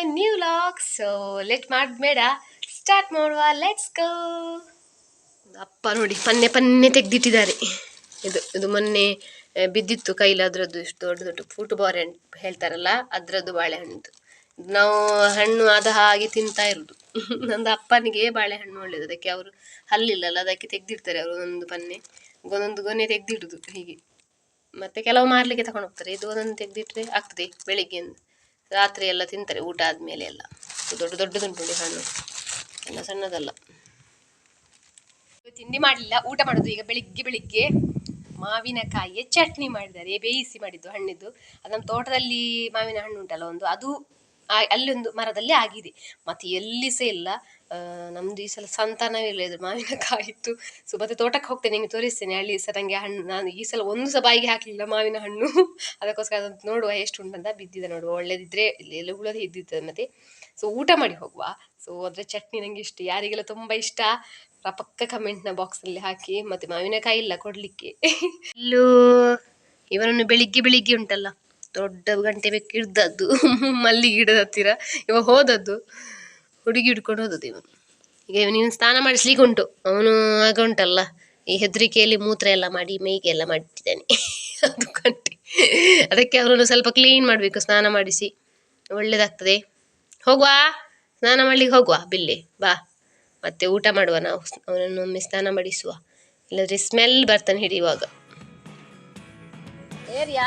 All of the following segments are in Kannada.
My new vlog so let ಮಾಡಬೇಡ ಸ್ಟಾರ್ಟ್ ಮಾಡುವ ಲೆಟ್ಸ್ ಗೋ ಅಪ್ಪ ನೋಡಿ, ಪನ್ನೆ ಪನ್ನೆ ತೆಗೆದಿಟ್ಟಿದ್ದಾರೆ. ಇದು ಇದು ಮೊನ್ನೆ ಬಿದ್ದಿತ್ತು ಕೈಲಿ. ಅದರದ್ದು ಇಷ್ಟು ದೊಡ್ಡ ದೊಡ್ಡ ಫುಟ್ ಬಾರ್ ಅಂತ ಹೇಳ್ತಾರಲ್ಲ, ಅದರದ್ದು ಬಾಳೆಹಣ್ಣು ನಾವು ಹಣ್ಣು ಆದ ಹಾಗೆ ತಿಂತಾ ಇರುದು. ನಂದು ಅಪ್ಪನಿಗೆ ಬಾಳೆಹಣ್ಣು ಒಳ್ಳೇದು. ಅದಕ್ಕೆ ಅವರು ಹಲ್ಲಿಲ್ಲಲ್ಲ, ಅದಕ್ಕೆ ತೆಗ್ದಿಡ್ತಾರೆ ಅವರು ಒಂದೊಂದು ಪನ್ನೆ. ಒಂದೊಂದು ಗೊನೆ ತೆಗೆದಿಡುದು ಹೀಗೆ. ಮತ್ತೆ ಕೆಲವು ಮಾರ್ಲಿಕ್ಕೆ ತಗೊಂಡು ಹೋಗ್ತಾರೆ. ಇದು ಒಂದೊಂದು ತೆಗ್ದಿಟ್ರೆ ಆಗ್ತದೆ ಬೆಳಿಗ್ಗೆ ರಾತ್ರಿ ಎಲ್ಲ ತಿಂತಾರೆ ಊಟ ಆದಮೇಲೆ ಎಲ್ಲ. ದೊಡ್ಡ ದೊಡ್ಡದುಂಟು ಹಣ್ಣು. ಎಲ್ಲ ಸಣ್ಣದಲ್ಲ. ತಿಂಡಿ ಮಾಡಲಿಲ್ಲ, ಊಟ ಮಾಡೋದು. ಈಗ ಬೆಳಿಗ್ಗೆ ಬೆಳಿಗ್ಗೆ ಮಾವಿನಕಾಯಿಯ ಚಟ್ನಿ ಮಾಡಿದ್ದಾರೆ. ಬೇಯಿಸಿ ಮಾಡಿದ್ದು ಹಣ್ಣಿದ್ದು. ಅದು ನಮ್ಮ ತೋಟದಲ್ಲಿ ಮಾವಿನ ಹಣ್ಣು ಉಂಟಲ್ಲ ಒಂದು. ಅದು ಅಲ್ಲೊಂದು ಮರದಲ್ಲಿ ಆಗಿದೆ. ಮತ್ತೆ ಎಲ್ಲಿ ಸಹ ಇಲ್ಲ ನಮ್ಮದು ಈ ಸಲ ಸಂತಾನವೇ ಇಲ್ಲ, ಇದು ಮಾವಿನಕಾಯಿ ಇತ್ತು ಸೊ ಮತ್ತೆ ತೋಟಕ್ಕೆ ಹೋಗ್ತೇನೆ, ನಿಮಗೆ ತೋರಿಸ್ತೇನೆ. ಅಲ್ಲಿ ಸಹ ನನಗೆ ಹಣ್ಣು, ನಾನು ಈ ಸಲ ಒಂದು ಸಹ ಬಾಯಿಗೆ ಹಾಕಲಿಲ್ಲ ಮಾವಿನ ಹಣ್ಣು. ಅದಕ್ಕೋಸ್ಕರ ಅದನ್ನು ನೋಡುವ ಎಷ್ಟು ಉಂಟಂತ ಬಿದ್ದಿದೆ ನೋಡುವ. ಒಳ್ಳೇದಿದ್ರೆ ಎಲ್ಲ ಹುಳದೇ ಇದ್ದಿತ್ತು ಮತ್ತೆ. ಸೊ ಊಟ ಮಾಡಿ ಹೋಗುವ. ಸೊ ಅದ್ರ ಚಟ್ನಿ ನನಗೆ ಇಷ್ಟ. ಯಾರಿಗೆಲ್ಲ ತುಂಬ ಇಷ್ಟ ಆ ಪಕ್ಕ ಬಾಕ್ಸ್ ಬಾಕ್ಸಲ್ಲಿ ಹಾಕಿ, ಮತ್ತೆ ಮಾವಿನಕಾಯಿ ಇಲ್ಲ ಕೊಡಲಿಕ್ಕೆ. ಇಲ್ಲೂ ಇವನನ್ನು ಬೆಳಿಗ್ಗೆ ಬೆಳಿಗ್ಗೆ ಉಂಟಲ್ಲ. ದೊಡ್ಡ ಗಂಟೆ ಬೇಕು ಹಿಡ್ದದ್ದು. ಮಲ್ಲಿಗೆ ಗಿಡದ ಹತ್ತಿರ. ಇವ ಹೋದದ್ದು. ಹುಡುಗಿ ಹಿಡ್ಕೊಂಡು ಹೋದದ್ದು ಇವನು ಈಗ ಇವನಿಗೆ ಸ್ನಾನ ಮಾಡಿಸ್ಲಿಕ್ಕೆ ಉಂಟು. ಅವನು ಆಗ ಉಂಟಲ್ಲ. ಈ ಹೆದರಿಕೆಯಲ್ಲಿ ಮೂತ್ರ ಎಲ್ಲ ಮಾಡಿ ಮೈಗೆ ಎಲ್ಲ ಮಾಡಿಟ್ಟಿದ್ದಾನೆ ಅದು ಗಂಟೆ. ಅದಕ್ಕೆ ಅವರನ್ನು ಸ್ವಲ್ಪ ಕ್ಲೀನ್ ಮಾಡಬೇಕು, ಸ್ನಾನ ಮಾಡಿಸಿ. ಒಳ್ಳೇದಾಗ್ತದೆ. ಹೋಗುವ. ಸ್ನಾನ ಮಾಡ್ಲಿಕ್ಕೆ ಹೋಗುವ, ಬಿಲ್ಲಿ. ಬಾ. ಮತ್ತೆ ಊಟ ಮಾಡುವ ನಾವು. ಅವನನ್ನು ಒಮ್ಮೆ ಸ್ನಾನ ಮಾಡಿಸುವ. ಇಲ್ಲದ್ರೆ ಸ್ಮೆಲ್ ಬರ್ತಾನೆ ಹಿಡಿಯುವಾಗ. ಏರಿಯಾ?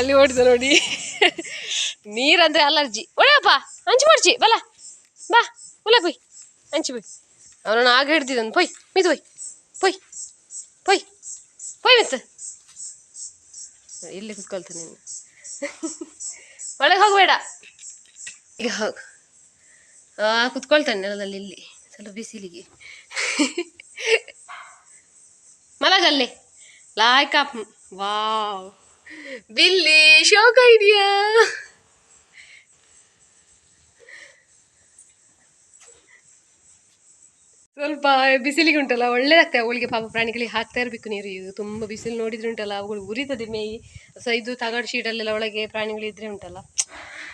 ಅಲ್ಲಿ ಓಡಿದ ನೋಡಿ. ನೀರಂದ್ರೆ ಅಲರ್ಜಿ. ಒಳ್ಳೆಯಪ್ಪ ಹಂಚಿ ಮಾಡ್ಚಿ ಬಲ ಬಾ ಉಲ ಪೊಯ್ ಹಂಚಿ ಪೊಯ್. ಅವನನ್ನು ಆಗ ಹಿಡ್ದಿದ್ದನು ಪೊಯ್, ಮಿದು ಪೊಯ್ ಪೊಯ್ ಪೊಯ್ ಪೊಯ್ ಮಿತ್ ಇಲ್ಲಿ ಕುತ್ಕೊಳ್ತಾನೆ ನೀನು ಒಳಗೆ ಹೋಗಬೇಡ. ಈಗ ಹೋಗು. ಕುತ್ಕೊಳ್ತಾನೆ ನೆಲದಲ್ಲಿ ಇಲ್ಲಿ, ಸ್ವಲ್ಪ ಬಿಸಿಲಿಗೆ. ಮಲಗಲ್ಲಿ. ಲಾಯ್ಕ ವಾವ್. ಬಿಲ್ಲಿ ಶೋಕ ಇದೆಯಾ? ಸ್ವಲ್ಪ ಬಿಸಿಲಿಗೆ ಉಂಟಲ್ಲ, ಒಳ್ಳೇದಾಗ್ತದೆ ಅವಳಿಗೆ ಪಾಪ ಪ್ರಾಣಿಗಳಿಗೆ ಹಾಕ್ತಾ ಇರಬೇಕು ನೀರು. ಇದು ತುಂಬ ಬಿಸಿಲು ನೋಡಿದ್ರೆ ಉಂಟಲ್ಲ, ಅವುಗಳು ಉರಿತದೆ ಮೇಯಿ ಸೊ ಇದು ತಗಡು ಶೀಟಲ್ಲೆಲ್ಲ ಒಳಗೆ ಪ್ರಾಣಿಗಳಿದ್ರೆ ಉಂಟಲ್ಲ.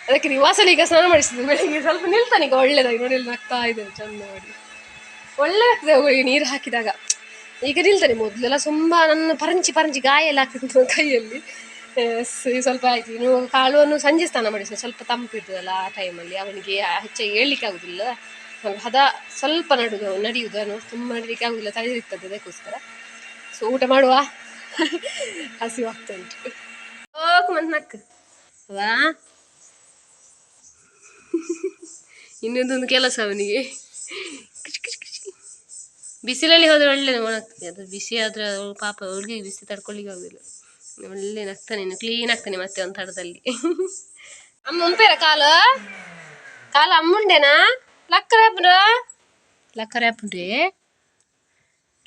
ಅದಕ್ಕೆ ನಿವಾಸಲ್ಲಿ ಈಗ ಸ್ನಾನ ಮಾಡಿಸಿದ್ರು ಬೆಳಿಗ್ಗೆ ಸ್ವಲ್ಪ ನಿಲ್ತಾನೆ ಈಗ ಒಳ್ಳೇದಾಗಿ ನೋಡಿ ಅಲ್ಲಿ ನಗ್ತಾ ಇದ್ದಾನೆ ಚಂದ ಮಾಡಿ ಒಳ್ಳೆದಾಗ್ತದೆ ಅವುಗಳಿಗೆ ನೀರು ಹಾಕಿದಾಗ. ಈಗ ನಿಲ್ತಾನೆ ಮೊದಲೆಲ್ಲ ತುಂಬ ನನ್ನ ಪರಂಚಿ ಪರಂಚಿ ಗಾಯ ಎಲ್ಲ ಆಗ್ತಿತ್ತು ಕೈಯಲ್ಲಿ. ಸ್ವಲ್ಪ ಆಯ್ತು. ಇನ್ನು ಕಾಳುವನ್ನು ಸಂಜೆ ಸ್ನಾನ ಮಾಡಿಸಿ ಸ್ವಲ್ಪ ತಂಪಿರ್ತದಲ್ಲ ಆ ಟೈಮಲ್ಲಿ ಅವನಿಗೆ ಹೆಚ್ಚಾಗಿ ಹೇಳಲಿಕ್ಕೆ ಆಗುದಿಲ್ಲ. ಹದ ಸ್ವಲ್ಪ ನಡುದು ನಡೆಯುವುದು. ಅವನು ತುಂಬ ನಡೀಲಿಕ್ಕೆ ಆಗುದಿಲ್ಲ. ತಲೆದಿರ್ತದೆ ಅದಕ್ಕೋಸ್ಕರ. ಸೊ ಊಟ ಮಾಡುವ? ಹಸಿವಾಗ್ತಾ ಉಂಟು. ಹೋಗ್ ಮಂತ್ ನಕ್ ಅವಾ ಇನ್ನೊಂದೊಂದು ಕೆಲಸ ಅವನಿಗೆ. ಬಿಸಿಲಲ್ಲಿ ಹೋದ್ರೆ ಒಳ್ಳೇದು ಒಣಗ್ತದೆ ಅದು ಬಿಸಿ ಆದ್ರೆ ಅವ್ಳು ಪಾಪ ಅವ್ರಿಗೆ ಬಿಸಿ ತಡ್ಕೊಳ್ಳಿಕ್ಕೆ ಆಗುದಿಲ್ಲ. ಒಳ್ಳೆ ನಗ್ತಾನೆ ಕ್ಲೀನ್ ಆಗ್ತಾನೆ ಮತ್ತೆ ಒಂದು ತಡದಲ್ಲಿ ಅಮ್ಮ ಉಂಪೇರ ಕಾಲು? ಕಾಲು ಅಮ್ಮುಂಡೇನಾ ಲಕ್ಕರ ಲಕ್ಕರೇಪುಂಡ್ರಿ ಏ?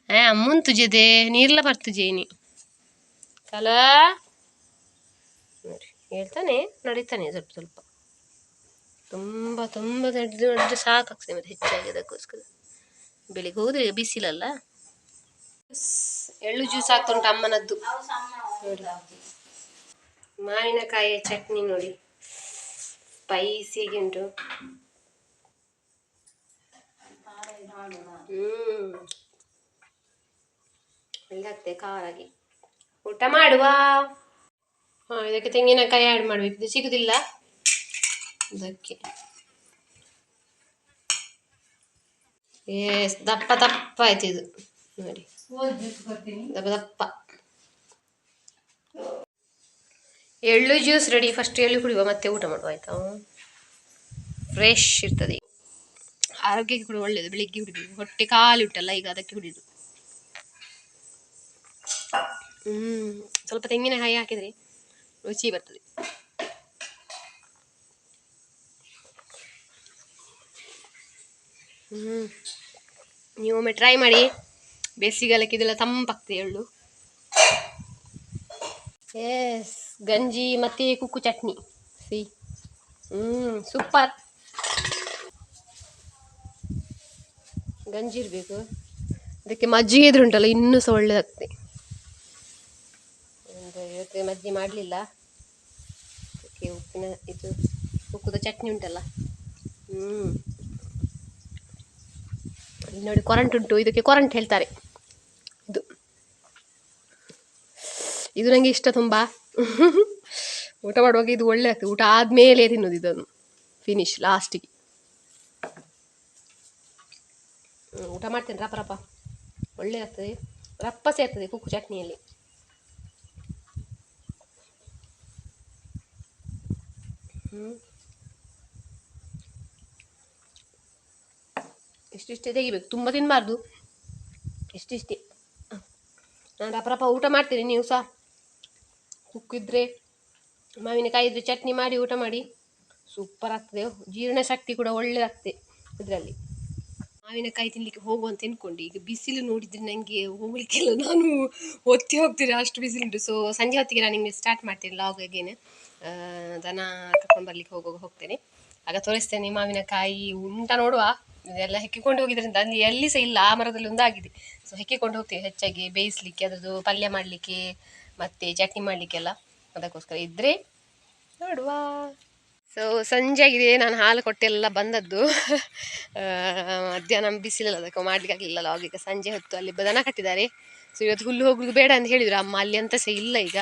ಅಮ್ಮನ್ ತುಜದೆ ನೀರ್ಲ ಬರ್ತುಜೇನಿ ಕಾಲ? ನೋಡಿ ಹೇಳ್ತಾನೆ ನಡೀತಾನೆ ಸ್ವಲ್ಪ ಸ್ವಲ್ಪ. ತುಂಬ ತುಂಬ ನಡೆದು ನಡೆದು ಸಾಕಾಗ್ತದೆ ಮತ್ತೆ ಹೆಚ್ಚಾಗಿ ಅದಕ್ಕೋಸ್ಕರ. ಬೆಳಿಗ್ಗೆ ಹೋದ್ರೆ ಬಿಸಿಲಲ್ಲ? ಎಳ್ಳು ಜ್ಯೂಸ್ ಆಗ್ತುಂಟು ಅಮ್ಮನದ್ದು. ನೋಡಿ ಮಾವಿನಕಾಯಿಯ ಚಟ್ನಿ ನೋಡಿ. ಸ್ಪೈಸಿಗೆ ಉಂಟು. ಹ್ಮ್. ಒಳ್ಳೆ ಖಾರಾಗಿ ಊಟ ಮಾಡುವ? ಹಾ ಇದಕ್ಕೆ ತೆಂಗಿನಕಾಯಿ ಆ್ಯಡ್ ಮಾಡಬೇಕು. ಇದು ಸಿಗುದಿಲ್ಲ? ಇದಕ್ಕೆ. ಏ ದಪ್ಪ ದಪ್ಪ ಆಯ್ತು ಇದು. ನೋಡಿ. ದಪ್ಪ ದಪ್ಪ. ಎಳ್ಳು ಜ್ಯೂಸ್ ರೆಡಿ ಫಸ್ಟ್ ಎಳ್ಳು ಕುಡಿಯುವ, ಮತ್ತೆ ಊಟ ಮಾಡುವ, ಆಯ್ತಾ? ಫ್ರೆಶ್ ಇರ್ತದೆ. ಆರೋಗ್ಯಕ್ಕೆ ಕೂಡ ಒಳ್ಳೇದು, ಬೆಳಿಗ್ಗೆ ಕುಡಿಬೇಕು ಹೊಟ್ಟೆ ಕಾಲು ಉಂಟಲ್ಲ, ಈಗ ಅದಕ್ಕೆ ಕುಡಿದು ಹ್ಮ್, ಸ್ವಲ್ಪ ತೆಂಗಿನಕಾಯಿ ಹಾಕಿದ್ರೆ ರುಚಿ ಬರ್ತದೆ. ಹ್ಮ್ ನೀವು ಒಮ್ಮೆ ಟ್ರೈ ಮಾಡಿ. ಬೇಸಿಗೆಲಕ್ಕೆ ಇದೆಲ್ಲ ತಂಪಾಗ್ತದೆ ಎಳ್ಳು. ಎಸ್ ಗಂಜಿ ಮತ್ತೆ ಕುಕ್ಕು ಚಟ್ನಿ ಸಿ ಹ್ಮ್ ಸೂಪರ್ ಗಂಜಿ ಇರಬೇಕು. ಅದಕ್ಕೆ ಮಜ್ಜಿಗೆ ಇದ್ರೆ ಉಂಟಲ್ಲ, ಇನ್ನೂ ಸಹ ಒಳ್ಳೇದಾಗ್ತದೆ. ಒಂದು ಇವತ್ತು ಮಾಡಲಿಲ್ಲ. ಅದಕ್ಕೆ ಉಪ್ಪಿನ, ಇದು ಉಕ್ಕುದ ಚಟ್ನಿ ಉಂಟಲ್ಲ. ಹ್ಮ್. ಇಲ್ಲಿ ನೋಡಿ, ಕೊರಂಟ್ ಉಂಟು. ಇದಕ್ಕೆ ಕೊರಂಟ್ ಹೇಳ್ತಾರೆ. ಇದು ನನಗೆ ಇಷ್ಟ ತುಂಬ. ಊಟ ಮಾಡುವಾಗ ಇದು ಒಳ್ಳೆ ಆಗ್ತದೆ. ಊಟ ಆದಮೇಲೆ ತಿನ್ನೋದು ಇದನ್ನು. ಫಿನಿಶ್ ಲಾಸ್ಟಿಗೆ ಊಟ ಮಾಡ್ತೇನೆ. ರಪ್ಪ ರಪ್ಪ ಒಳ್ಳೆ ಆಗ್ತದೆ. ರಪ್ಪ ಸೇರ್ತದೆ ಕುಕ್ಕು ಚಟ್ನಿಯಲ್ಲಿ. ಇಷ್ಟಿಷ್ಟೇ ತೆಗಿಬೇಕು. ತುಂಬ ತಿನ್ನಬಾರ್ದು ಇಷ್ಟಿಷ್ಟೇ ನಾನು ರಪ್ಪ ರಪ್ಪ ಊಟ ಮಾಡ್ತೀನಿ. ನೀವು ಸಹ. ಕುಕ್ಕಿದ್ರೆ ಮಾವಿನಕಾಯಿ ಇದ್ರೆ ಚಟ್ನಿ ಮಾಡಿ, ಊಟ ಮಾಡಿ. ಸೂಪರ್ ಆಗ್ತದೆ. ಜೀರ್ಣ ಶಕ್ತಿ ಕೂಡ ಒಳ್ಳೆದಾಗ್ತದೆ ಇದರಲ್ಲಿ. ಮಾವಿನಕಾಯಿ ತಿನ್ನಲಿಕ್ಕೆ ಹೋಗುವಂತ ತಿನ್ಕೊಂಡು ಈಗ ಬಿಸಿಲು ನೋಡಿದ್ರೆ ನನಗೆ ಹೋಗ್ಲಿಕ್ಕೆಲ್ಲ. ನಾನು ಒತ್ತಿ ಹೋಗ್ತೀನಿ ಅಷ್ಟು ಬಿಸಿಲುಂಟು ಸೊ ಸಂಜೆ ಹೊತ್ತಿಗೆ ನಾನು ನಿಮಗೆ ಸ್ಟಾರ್ಟ್ ಮಾಡ್ತೀನಿ ಲಾಗ್ ಅಗೇನೆ ದನ ಕರ್ಕೊಂಡು ಬರ್ಲಿಕ್ಕೆ ಹೋಗುವಾಗ ಹೋಗ್ತೇನೆ. ಆಗ ತೋರಿಸ್ತೇನೆ ಮಾವಿನಕಾಯಿ ಉಂಟ ನೋಡುವ. ಇದೆಲ್ಲ ಹೆಕ್ಕಿಕೊಂಡು ಹೋಗಿದ್ರಿಂದ ಅಲ್ಲಿ ಎಲ್ಲಿ ಸಹ ಇಲ್ಲ. ಆ ಮರದಲ್ಲಿ ಒಂದಾಗಿದೆ. ಸೊ ಹೆಕ್ಕಿಕೊಂಡು ಹೋಗ್ತೀವಿ ಹೆಚ್ಚಾಗಿ ಬೇಯಿಸ್ಲಿಕ್ಕೆ, ಅದರದ್ದು ಪಲ್ಯ ಮಾಡಲಿಕ್ಕೆ. ಮತ್ತು ಚಟ್ನಿ ಮಾಡಲಿಕ್ಕೆಲ್ಲ ಅದಕ್ಕೋಸ್ಕರ ಇದ್ದರೆ ನೋಡುವ. ಸೊ ಸಂಜೆ ಆಗಿದೆ, ನಾನು ಹಾಲು ಕೊಟ್ಟೆಲ್ಲ ಬಂದದ್ದು. ಮಧ್ಯಾಹ್ನ ಬಿಸಿಲಲ್ಲ ಅದಕ್ಕೆ ಮಾಡ್ಲಿಕ್ಕೆ ಆಗಲಿಲ್ಲ ಆಗೀಗ ಸಂಜೆ ಹೊತ್ತು ಅಲ್ಲಿ ದನ ಕಟ್ಟಿದ್ದಾರೆ. ಸೊ ಇವತ್ತು ಹುಲ್ಲು ಹೋಗುದು ಬೇಡ ಅಂತ ಹೇಳಿದ್ರು. ಅಮ್ಮ ಅಲ್ಲಿ ಅಂತ ಸಹ ಇಲ್ಲ ಈಗ.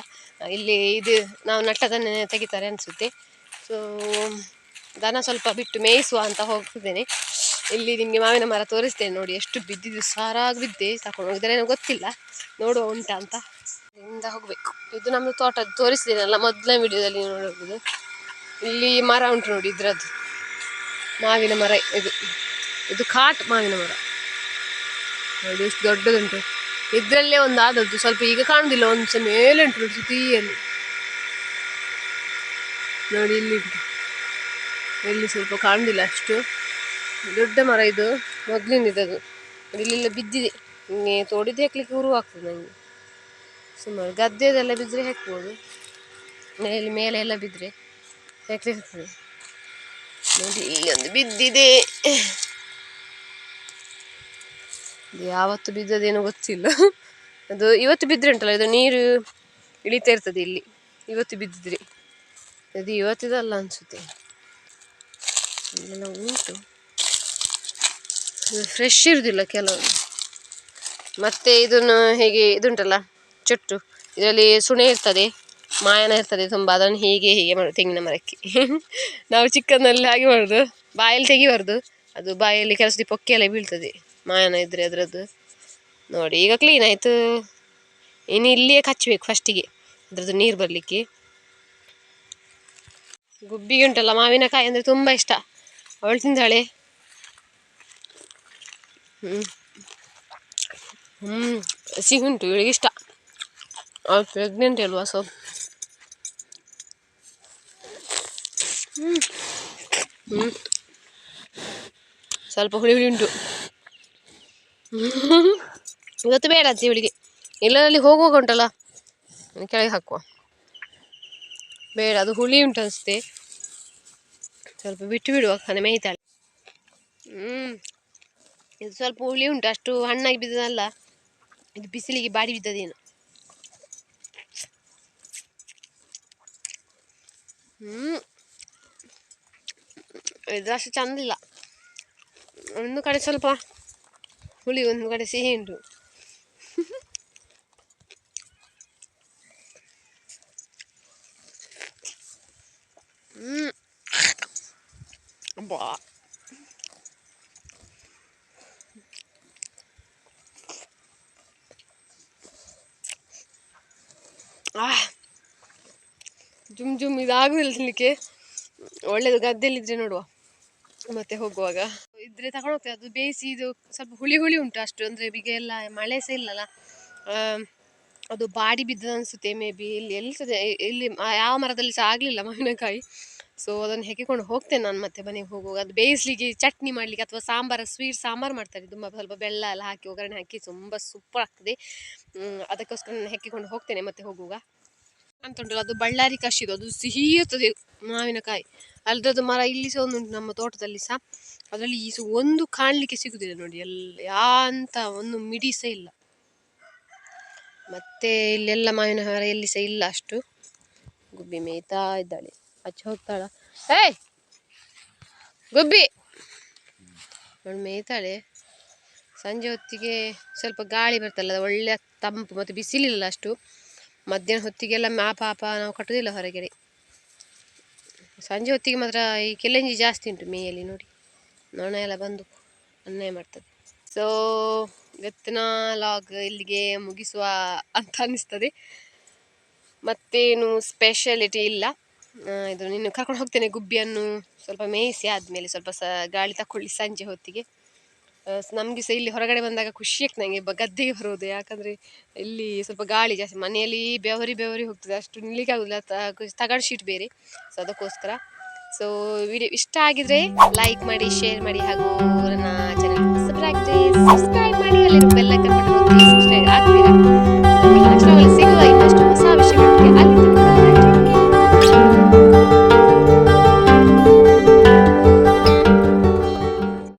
ಇಲ್ಲಿ ಇದು, ನಾವು ನಟ್ಟದನ್ನೇ ತೆಗಿತಾರೆ ಅನಿಸುತ್ತೆ. ಸೊ ದನ ಸ್ವಲ್ಪ ಬಿಟ್ಟು ಮೇಯಿಸುವ ಅಂತ ಹೋಗ್ತಿದ್ದೇನೆ. ಇಲ್ಲಿ ನಿಮಗೆ ಮಾವಿನ ಮರ ತೋರಿಸ್ತೇನೆ ನೋಡಿ, ಎಷ್ಟು ಬಿದ್ದಿದ್ದು, ಸಾರಾಗಿ ಬಿದ್ದೆ ತಗೊಂಡು ಹೋಗಿದ್ದಾರೆ ಏನೋ ಗೊತ್ತಿಲ್ಲ. ನೋಡುವ ಉಂಟಾ ಅಂತ. ಇಂದ ಹೋಗಬೇಕು. ಇದು ನಮ್ಮ ತೋಟ ತೋರಿಸ್ತೇನಲ್ಲ ಮೊದಲನೇ ವಿಡಿಯೋದಲ್ಲಿ ನೋಡಬಹುದು ಇಲ್ಲಿ ಮರ ಉಂಟು ನೋಡಿ ಇದರದ್ದು. ಮಾವಿನ ಮರ ಇದು. ಇದು ಕಾಟ್ ಮಾವಿನ ಮರ. ನೋಡಿ, ಎಷ್ಟು ದೊಡ್ಡದುಂಟು. ಇದ್ರಲ್ಲೇ ಒಂದು ಆದದ್ದು ಸ್ವಲ್ಪ ಈಗ ಕಾಣುದಿಲ್ಲ ಒಂದು ಸಹ ಮೇಲೆ ಉಂಟು ನೋಡಿ ಸುತ್ತಿಯಲ್ಲಿ. ನೋಡಿ, ಇಲ್ಲಿ ಉಂಟು. ಇಲ್ಲಿ ಸ್ವಲ್ಪ ಕಾಣುದಿಲ್ಲ ಅಷ್ಟು. ದೊಡ್ಡ ಮರ ಇದು. ಮೊದಲಿಂದಿದ್ದದು ಇಲ್ಲೆಲ್ಲ ಬಿದ್ದಿದೆ. ಹಿಂಗೆ ತೋಡಿದ್ದು ಹಾಕ್ಲಿಕ್ಕೆ ಉರು ನನಗೆ ಸುಮಾರು ಗದ್ದೆದೆಲ್ಲ ಬಿದ್ದರೆ ಹಾಕ್ಬೋದು. ಮೇಲೆ ಮೇಲೆ ಎಲ್ಲ ಬಿದ್ದರೆ ಹಾಕ್ಲಿಕ್ಕೆ ಆಗ್ತದೆ. ನೋಡಿ ಇಲ್ಲಿ ಒಂದು ಬಿದ್ದಿದೆ ಯಾವತ್ತು ಬಿದ್ದದೇನೋ ಗೊತ್ತಿಲ್ಲ. ಅದು ಇವತ್ತು ಬಿದ್ದರೆ ಉಂಟಲ್ಲ, ಇದು ನೀರು ಇಳಿತಾ ಇರ್ತದೆ ಇಲ್ಲಿ. ಇವತ್ತು ಬಿದ್ದಿದ್ರೆ. ಅದು ಇವತ್ತಿದಲ್ಲ ಅನಿಸುತ್ತೆ. ಇಲ್ಲೆಲ್ಲ ಉಂಟು. ಫ್ರೆಶ್ ಇರುವುದಿಲ್ಲ ಕೆಲವು. ಮತ್ತೆ ಇದನ್ನು ಹೇಗೆ, ಇದುಂಟಲ್ಲ, ಚುಟ್ಟು. ಇದರಲ್ಲಿ ಸುಣೆ ಇರ್ತದೆ, ಮಾಯನ ಇರ್ತದೆ ತುಂಬ. ಅದನ್ನು ಹೀಗೆ ಹೀಗೆ ಮಾಡೋದು ತೆಂಗಿನ ಮರಕ್ಕೆ. ನಾವು ಚಿಕ್ಕಂದಲ್ಲಿ ಹಾಗೆ ಮಾಡೋದು. ಬಾಯಲ್ಲಿ ತೆಗಿಬಾರ್ದು. ಅದು ಬಾಯಲ್ಲಿ ಕೆಲಸದ ಪೊಕ್ಕೆ ಎಲ್ಲ ಬೀಳ್ತದೆ. ಮಾಯನ ಇದ್ದರೆ ಅದರದ್ದು. ನೋಡಿ, ಈಗ ಕ್ಲೀನ್ ಆಯಿತು. ಇನ್ನು ಇಲ್ಲಿಯೇ ಕಚ್ಚಬೇಕು ಫಸ್ಟಿಗೆ ಅದರದ್ದು ನೀರು ಬರಲಿಕ್ಕೆ. ಗುಬ್ಬಿಗೆ ಉಂಟಲ್ಲ ಮಾವಿನಕಾಯಿ ಅಂದರೆ ತುಂಬ ಇಷ್ಟ. ಅವಳು ತಿಂದಾಳೆ. ಹ್ಞೂ ಹಸಿ ಉಂಟು ಇವಳಿಗೆ ಇಷ್ಟ. ಅವಳು ಪ್ರೆಗ್ನೆಂಟ್ ಅಲ್ವಾ ಸೊ ಸ್ವಲ್ಪ ಹುಳಿ ಹುಳಿ ಉಂಟು. ಇವತ್ತು ಬೇಡ ಅಂತ ಇವಳಿಗೆ. ಎಲ್ಲರಲ್ಲಿ ಹೋಗುವಾಗ ಉಂಟಲ್ಲ ಕೆಳಗೆ ಹಾಕುವ. ಬೇಡ, ಅದು ಹುಳಿ ಉಂಟು ಅನಿಸುತ್ತೆ. ಸ್ವಲ್ಪ ಬಿಟ್ಟು ಬಿಡುವ ಕನೆ ಮೇಯ್ತಾಳೆ. ಹ್ಞೂ ಇದು ಸ್ವಲ್ಪ ಹುಳಿ ಉಂಟು, ಅಷ್ಟು ಹಣ್ಣಾಗಿ ಬಿದ್ದದಲ್ಲ, ಇದು ಬಿಸಿಲಿಗೆ ಬಾಡಿ ಬಿದ್ದದೇನು ಹ್ಞೂ ಇದು ಅಷ್ಟು ಚಂದಿಲ್ಲ ಒಂದು ಕಡೆ ಸ್ವಲ್ಪ ಹುಳಿ, ಒಂದು ಕಡೆ ಸಿಹಿ ಉಂಟು ಹ್ಞೂ ಬಾ ಆ ಜುಮ್ ಜುಮ್ ಇದಾಗುದಿಲ್ಲ ತಿನ್ಲಿಕ್ಕೆ. ಒಳ್ಳೇದು ಗದ್ದೆಲಿದ್ರೆ ನೋಡುವ. ಮತ್ತೆ ಹೋಗುವಾಗ. ಇದ್ರೆ ತಗೊಂಡೋಗ್ತೇವೆ ಅದು ಬೇಯಿಸಿ ಇದು ಸ್ವಲ್ಪ ಹುಳಿ ಹುಳಿ ಉಂಟು ಅಷ್ಟು. ಅಂದ್ರೆ ಈಗ ಎಲ್ಲ ಮಳೆ ಸಹ ಇಲ್ಲಲ್ಲ ಅದು ಬಾಡಿ ಬಿದ್ದದ ಅನ್ಸುತ್ತೆ ಮೇ ಬಿ ಇಲ್ಲಿ ಎಲ್ಲಿ ಇಲ್ಲಿ ಯಾವ ಮರದಲ್ಲಿ ಸಹ ಆಗಲಿಲ್ಲ ಮಾವಿನಕಾಯಿ. ಸೊ ಅದನ್ನು ಹೆಕ್ಕಿಕೊಂಡು ಹೋಗ್ತೇನೆ ನಾನು ಮತ್ತೆ ಮನೆಗೆ ಹೋಗುವಾಗ. ಅದು ಬೇಯಿಸ್ಲಿಕ್ಕೆ ಚಟ್ನಿ ಮಾಡಲಿಕ್ಕೆ ಅಥವಾ ಸಾಂಬಾರು ಸ್ವೀಟ್ ಸಾಂಬಾರು ಮಾಡ್ತಾರೆ. ತುಂಬ ಸ್ವಲ್ಪ ಬೆಲ್ಲ ಎಲ್ಲ ಹಾಕಿ, ಒಗ್ಗರಣೆ ಹಾಕಿ ತುಂಬ ಸೂಪರ್ ಆಗ್ತದೆ. ಅದಕ್ಕೋಸ್ಕರ ನಾನು ಹೆಕ್ಕಿಕೊಂಡು ಹೋಗ್ತೇನೆ ಮತ್ತೆ ಹೋಗುವಾಗ. ಅಂತ ಉಂಟಲ್ಲ ಅದು ಬಳ್ಳಾರಿ ಕಷಿದು ಅದು ಸಿಹಿ ಇರ್ತದೆ ಮಾವಿನಕಾಯಿ. ಅಲ್ಲದ್ದು ಮರ ಇಲ್ಲಿ ಸಹ ಒಂದು ನಮ್ಮ ತೋಟದಲ್ಲಿ ಸಹ. ಅದರಲ್ಲಿ ಈ ಒಂದು ಕಾಣಲಿಕ್ಕೆ ಸಿಗುದಿಲ್ಲ ನೋಡಿ. ಎಲ್ಲ ಯಾಂತ ಒಂದು ಮಿಡಿ ಸಹ ಇಲ್ಲ. ಮತ್ತೆ ಇಲ್ಲೆಲ್ಲ ಮಾವಿನ ಮರ ಎಲ್ಲಿ ಸಹ ಇಲ್ಲ ಅಷ್ಟು. ಗುಬ್ಬಿ ಮೇಯ್ತಾ ಇದ್ದಾಳೆ. ಅಚ್ಚ ಹೋಗ್ತಾಳ. ಏಯ್! ಗುಬ್ಬಿ! ಅವಳು ಮೇಯ್ತಾಳೆ. ಸಂಜೆ ಹೊತ್ತಿಗೆ ಸ್ವಲ್ಪ ಗಾಳಿ ಬರ್ತಲ್ಲ ಒಳ್ಳೆ ತಂಪು ಮತ್ತು ಬಿಸಿಲಿಲ್ಲ ಅಷ್ಟು. ಮಧ್ಯಾಹ್ನ ಹೊತ್ತಿಗೆಲ್ಲ ಮಾ ಪಾಪ ನಾವು ಕಟ್ಟೋದಿಲ್ಲ ಹೊರಗಡೆ. ಸಂಜೆ ಹೊತ್ತಿಗೆ ಮಾತ್ರ ಈ ಕೆಲೆಂಜಿ ಜಾಸ್ತಿ ಉಂಟು ಮೇಯಲ್ಲಿ ನೋಡಿ. ನೊಣ ಎಲ್ಲ ಬಂದು ಅನ್ಯಾಯ ಮಾಡ್ತದೆ. ಸೊ ಇವತ್ತಿನ ಲಾಗ್ ಇಲ್ಲಿಗೆ ಮುಗಿಸುವ ಅಂತ ಅನಿಸ್ತದೆ. ಮತ್ತೇನು ಸ್ಪೆಷಾಲಿಟಿ ಇಲ್ಲ. ಇದು ನಿನ್ನ ಕರ್ಕೊಂಡು ಹೋಗ್ತೇನೆ ಗುಬ್ಬಿಯನ್ನು ಸ್ವಲ್ಪ ಮೇಯಿಸಿ ಆದಮೇಲೆ ಸ್ವಲ್ಪ ಸ ಗಾಳಿ ತಕ್ಕೊಳ್ಳಿ ಸಂಜೆ ಹೊತ್ತಿಗೆ. ನಮಗೆ ಸಹ ಇಲ್ಲಿ ಹೊರಗಡೆ ಬಂದಾಗ ಖುಷಿ ಆಗ್ತದೆ ನನಗೆ ಗದ್ದೆಗೆ ಬರೋದು ಯಾಕಂದರೆ ಇಲ್ಲಿ ಸ್ವಲ್ಪ ಗಾಳಿ ಜಾಸ್ತಿ, ಮನೆಯಲ್ಲಿ ಬೆವರಿ ಬೆವರಿ ಹೋಗ್ತದೆ, ಅಷ್ಟು ನಿಲ್ಲಿಕ್ಕೆ ಆಗೋದಿಲ್ಲ ತಗಡ್ ಶೀಟ್ ಬೇರೆ. ಸೊ ಅದಕ್ಕೋಸ್ಕರ. ಸೊ ವಿಡಿಯೋ ಇಷ್ಟ ಆಗಿದರೆ ಲೈಕ್ ಮಾಡಿ ಶೇರ್ ಮಾಡಿ ಹಾಗೂ ನನ್ನ ಚಾನೆಲ್ ಸಬ್ಸ್ಕ್ರೈಬ್ ಸಬ್ಸ್ಕ್ರೈಬ್ ಮಾಡಿ ಅಲ್ಲಿರೋ ಬೆಲ್ಲ ಕರ್ಕೊಂಡು ಹೋಗಿ ಸಬ್ಸ್ಕ್ರೈಬ್ ಆಗ್ತೀರಾ? ಸಿಗುವ ಇನ್ನಷ್ಟು ಹೊಸ ವಿಷಯಗಳಿಗೆ ಅಲ್ಲಿ